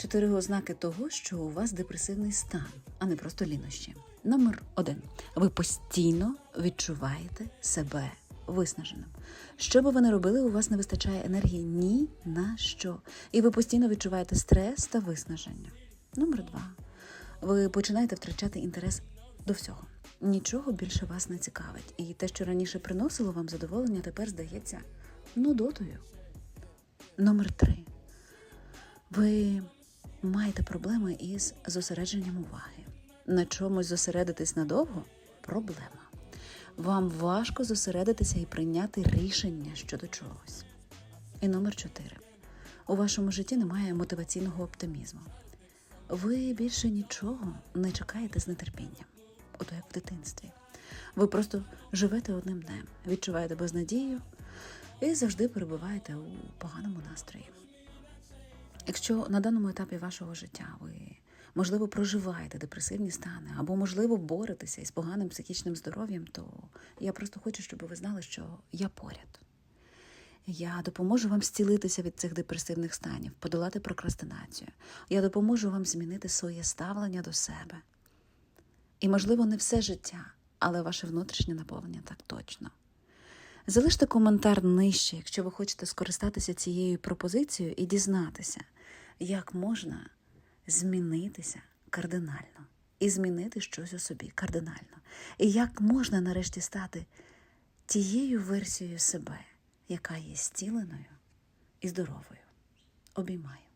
Чотири ознаки того, що у вас депресивний стан, а не просто лінощі. Номер один. Ви постійно відчуваєте себе виснаженим. Що би ви не робили, у вас не вистачає енергії ні на що. І ви постійно відчуваєте стрес та виснаження. Номер два. Ви починаєте втрачати інтерес до всього. Нічого більше вас не цікавить. І те, що раніше приносило вам задоволення, тепер здається нудотою. Номер три. Ви маєте проблеми із зосередженням уваги. На чомусь зосередитись надовго проблема. Вам важко зосередитися і прийняти рішення щодо чогось. І номер чотири. У вашому житті немає мотиваційного оптимізму. Ви більше нічого не чекаєте з нетерпінням, ото як в дитинстві. Ви просто живете одним днем, відчуваєте безнадію і завжди перебуваєте у поганому настрої. Якщо на даному етапі вашого життя ви, можливо, проживаєте депресивні стани або, можливо, боретеся із поганим психічним здоров'ям, то я просто хочу, щоб ви знали, що я поряд. Я допоможу вам зцілитися від цих депресивних станів, подолати прокрастинацію. Я допоможу вам змінити своє ставлення до себе. І, можливо, не все життя, але ваше внутрішнє наповнення так точно. Залиште коментар нижче, якщо ви хочете скористатися цією пропозицією і дізнатися, як можна змінитися кардинально і змінити щось у собі кардинально. І як можна нарешті стати тією версією себе, яка є зціленою і здоровою. Обіймаю.